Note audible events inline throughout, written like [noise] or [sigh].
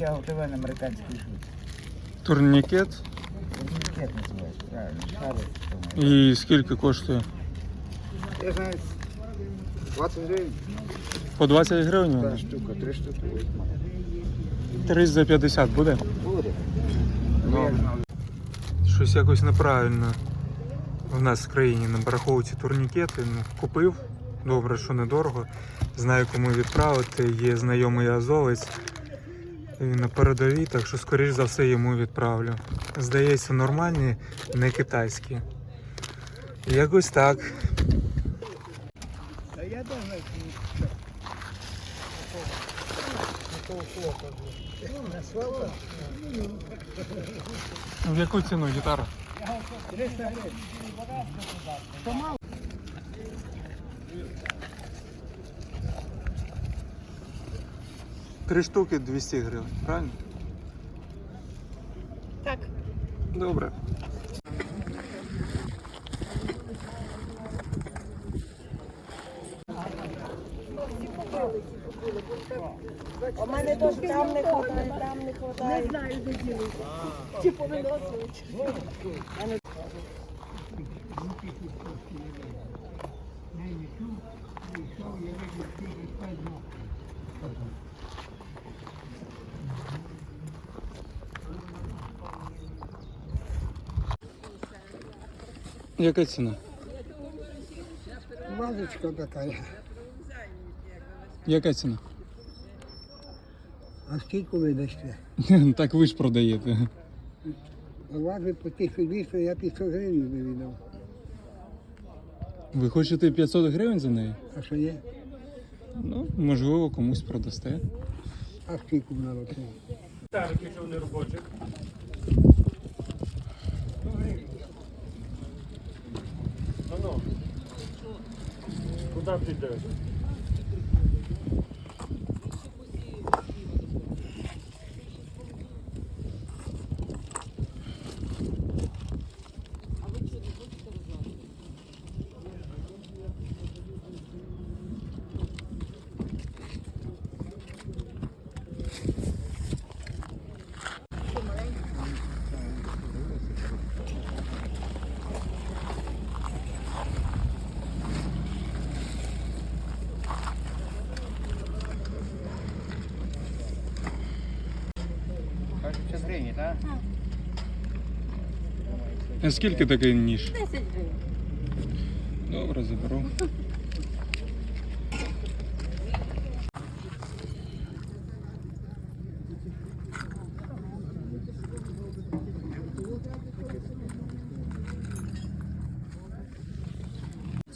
витягувати в американський шут. Турнікет. Турнікет називається, правильно, шарик. І скільки коштує? Я знаю, 20 гривень. По 20 гривень Та штука, три штуки. 30 за 50 буде? Буде. Ну. Знали? Щось якось неправильно в нас в країні на бараховці турнікети. Ну, купив. Добре, що недорого. Знаю, кому відправити. Є знайомий азовець. Він на передовій, так що, скоріш за все, йому відправлю. Здається, нормальні, не китайські. Якось так. Та я думаю, В яку ціну гітара? 300 гривень. Три штуки 200 гривень, правильно? Так. Добре. У мене теж там не хватає, там не хватає. Не знаю, де ділити. Чи повиносують. Яка ціна? Вазочка така. Яка ціна? А скільки ви дасте? [laughs] Так ви ж продаєте. Вази по 1200, я 500 гривень би віддав. Ви хочете 500 гривень за неї? А що є? Ну, можливо, комусь продасте. А скільки на року? Куда ти йдеш? Так? А скільки такий ніж? 10 гривень. Добре, заберу.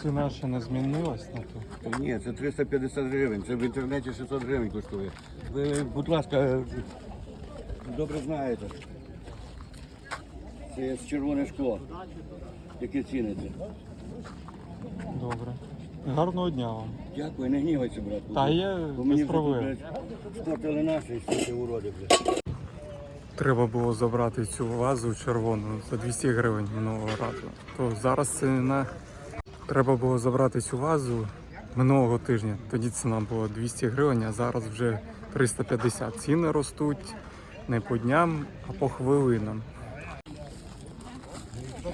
Ціна ще не змінилась на то. Ні, це 350 гривень, це в інтернеті 600 гривень коштує. Ви, будь ласка, добре знаєте. Це є червоне шкло, яке ціниться. Добре. Гарного дня вам. Дякую, не гнівайся, братку. Та є Бо без мені проблем. вже спортили наші всі ці уроди. блядь. Треба було забрати цю вазу червону за 200 гривень минулого разу. То зараз ціна. Треба було забрати цю вазу минулого тижня. Тоді ціна була 200 гривень, а зараз вже 350. Ціни ростуть не по дням, а по хвилинам.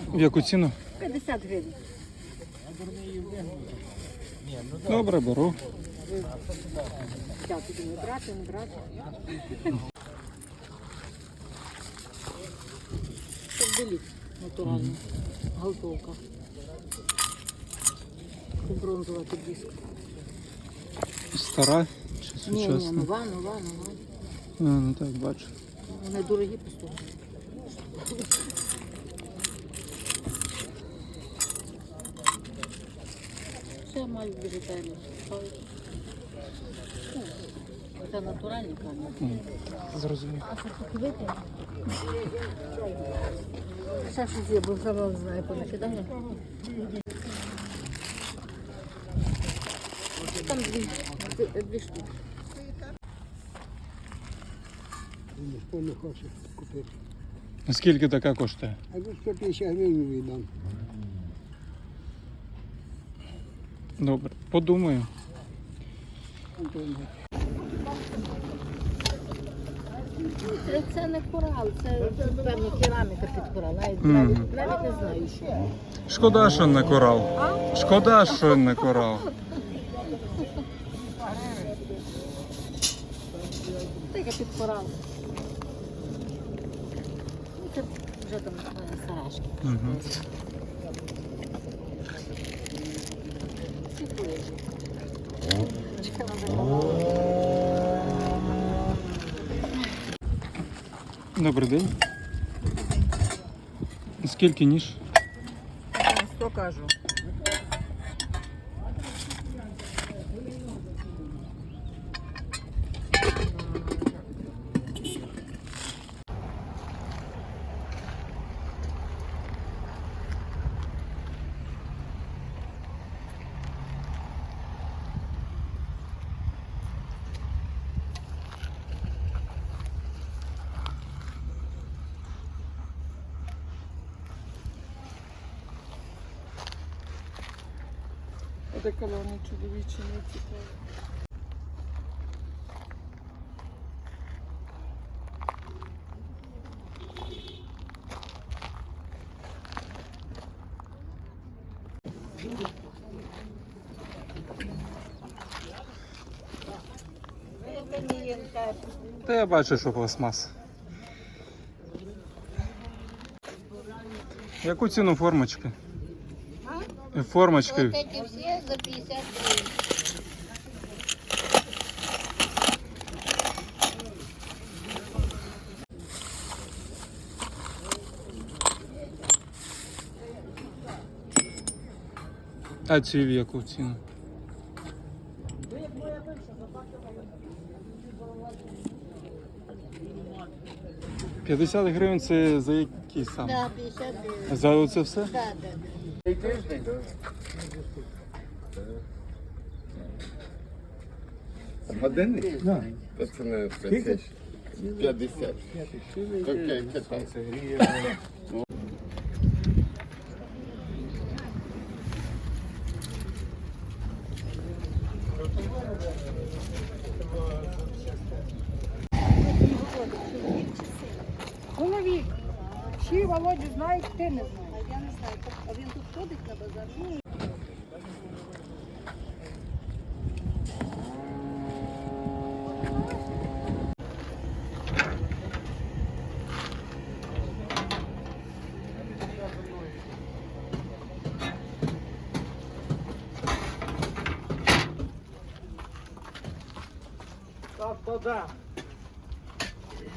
В яку ціну? 50 гривень. Добре, беру. Так, не брати, не брати. Це біліт натурально. Галтовка. Це бронзова підвіска. Стара чи Ні, ні, сучасна? нова, нова, нова. А, ну так, бачу. Вони дорогі просто. Все мають біжутерію. Це натуральні камені. Зрозумів. Ще щось є, бо сама знаю, понакидала. Там дві, дві штуки. Ніхто не хоче купити. А скільки така коштує? А тут 150 гривень віддам. Добре, подумаю. Це, це не корал, це певно кераміка під корал. Навіть, Мгм. навіть, навіть не знаю, що. Шкода, що не корал. Шкода, що не корал. Таке під корал. Це вже там е, сарашки. Угу. Добрий день. Скільки ніж? Сто кажу. Оде колони чоловічі не цікаві. Та я бачу, що пластмас. Яку ціну формочки? Формочки. Вот эти все за 50 гривен. А ці в яку ціну? П'ятдесят гривень це за який сам? Да, 50 гривен. За оце все? Да, да, да. Годинник? Так. Та це не це 50. Окей, 15. Голові. Всі Володю знають, ти не знаєш. Ходить на базар? Ну,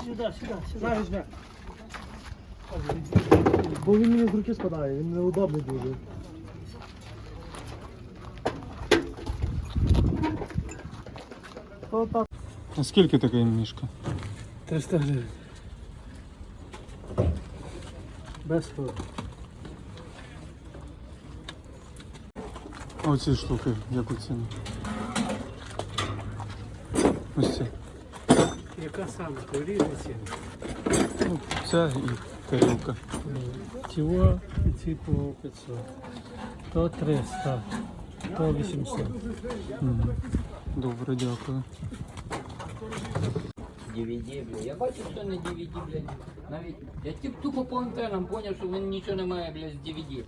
Сюди, сюди, сюди. Бо він мені з руки спадає, він неудобний дуже. То так. А скільки така мішка? 300 гривень. Без того. А оці штуки, яку ціну? Ось ці. Яка саме? Різні ціни. Ну, ця і Тіло і ці по 500. То 300. То 800. Мгм. Добре, дякую. DVD, бля. Я бачу, що не DVD, блядь. Навіть я тип тупо по антенам поняв, що він нічого немає, блядь, з DVD.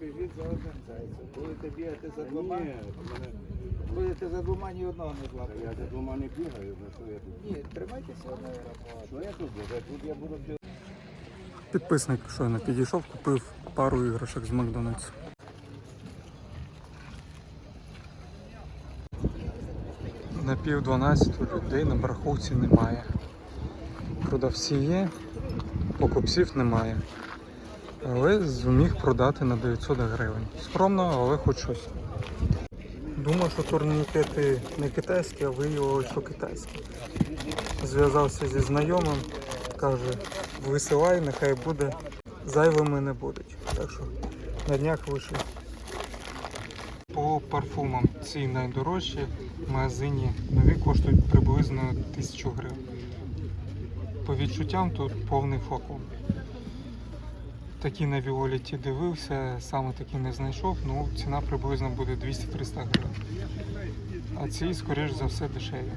Біжіть за одним зайцем. Будете бігати за двома. Будете за двома ні одного не злапати. Я за двома не бігаю, на що я тут? Ні, тримайтеся одної роботи. Що я тут буду? Тут я буду Підписник щойно підійшов, купив пару іграшок з Макдональдсу. На пів дванадцяту людей на бараховці немає. Продавці є, покупців немає. Але зміг продати на 900 гривень. Скромно, але хоч щось. Думав, що турнікети не китайські, а виявилося, що китайські. Зв'язався зі знайомим, каже, висилай, нехай буде, зайвими не будуть. Так що на днях вийшли. по парфумам. Ці найдорожчі в магазині нові коштують приблизно 1000 гривень. По відчуттям тут повний флакон. Такі на Віоліті дивився, саме такі не знайшов, ну ціна приблизно буде 200-300 гривень. А ці, скоріш за все, дешеві.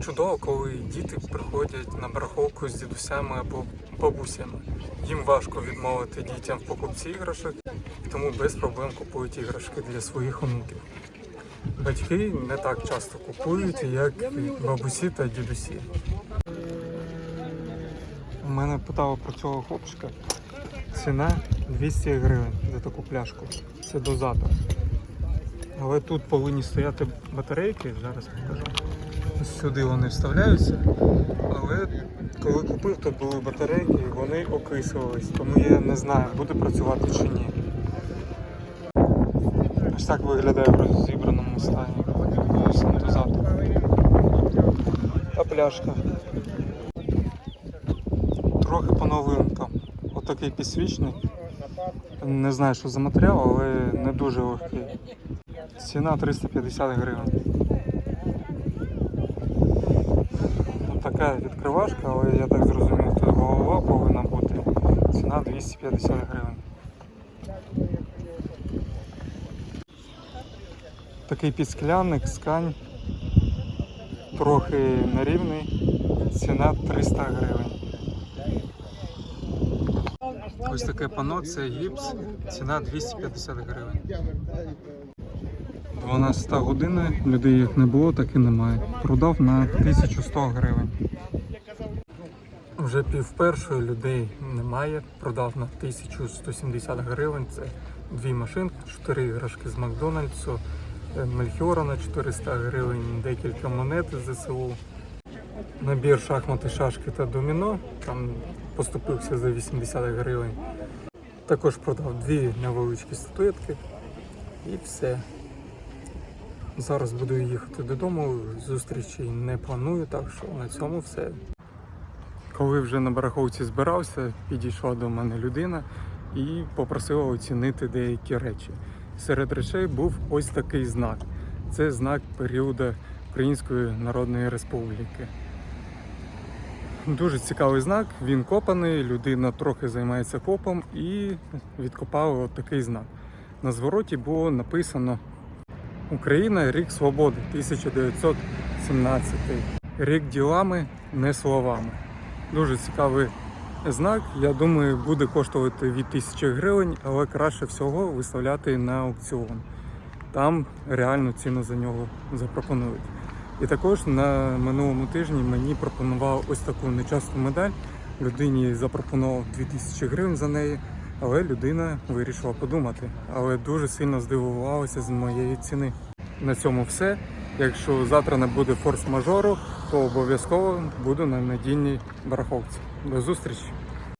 Чудово, коли діти приходять на барахолку з дідусями або бабусями. Їм важко відмовити дітям в покупці іграшок, тому без проблем купують іграшки для своїх онуків. Батьки не так часто купують, як бабусі та дідусі. Мене питали про цього хлопчика. Ціна 200 гривень за таку пляшку. Це дозатор. Але тут повинні стояти батарейки, зараз покажу. Ось Сюди вони вставляються. Але коли купив, то були батарейки, і вони окислились, тому я не знаю, буде працювати чи ні. Ось так виглядає в розібраному стані. Сам дозатор. А пляшка. Новинкам. Отакий підсвічник. Не знаю, що за матеріал, але не дуже легкий. Ціна 350 гривень. Така відкривашка, але я так зрозумів, тут голова повинна бути. Ціна 250 гривень. Такий підсклянник, скань. Трохи нерівний. Ціна 300 гривень. Ось таке пано, це гіпс, ціна 250 гривень. 12 година, людей як не було, так і немає. Продав на 1100 гривень. Вже пів першої людей немає. Продав на 1170 гривень. Це дві машинки, чотири іграшки з Макдональдсу, е, Мельхіора на 400 гривень, декілька монет з ЗСУ. Набір шахмати, шашки та доміно. Там поступився за 80 гривень. Також продав дві невеличкі статуетки і все. Зараз буду їхати додому. Зустрічі не планую, так що на цьому все. Коли вже на бараховці збирався, підійшла до мене людина і попросила оцінити деякі речі. Серед речей був ось такий знак. Це знак періоду Української Народної Республіки. Дуже цікавий знак. Він копаний, людина трохи займається копом і відкопали от такий знак. На звороті було написано Україна рік свободи 1917. Рік ділами, не словами. Дуже цікавий знак. Я думаю, буде коштувати від 1000 гривень, але краще всього виставляти на аукціон. Там реальну ціну за нього запропонують. І також на минулому тижні мені пропонували ось таку нечасту медаль. Людині запропонував 2000 гривень за неї, але людина вирішила подумати. Але дуже сильно здивувалася з моєї ціни. На цьому все. Якщо завтра не буде форс-мажору, то обов'язково буду на недільній бараховці. До зустрічі!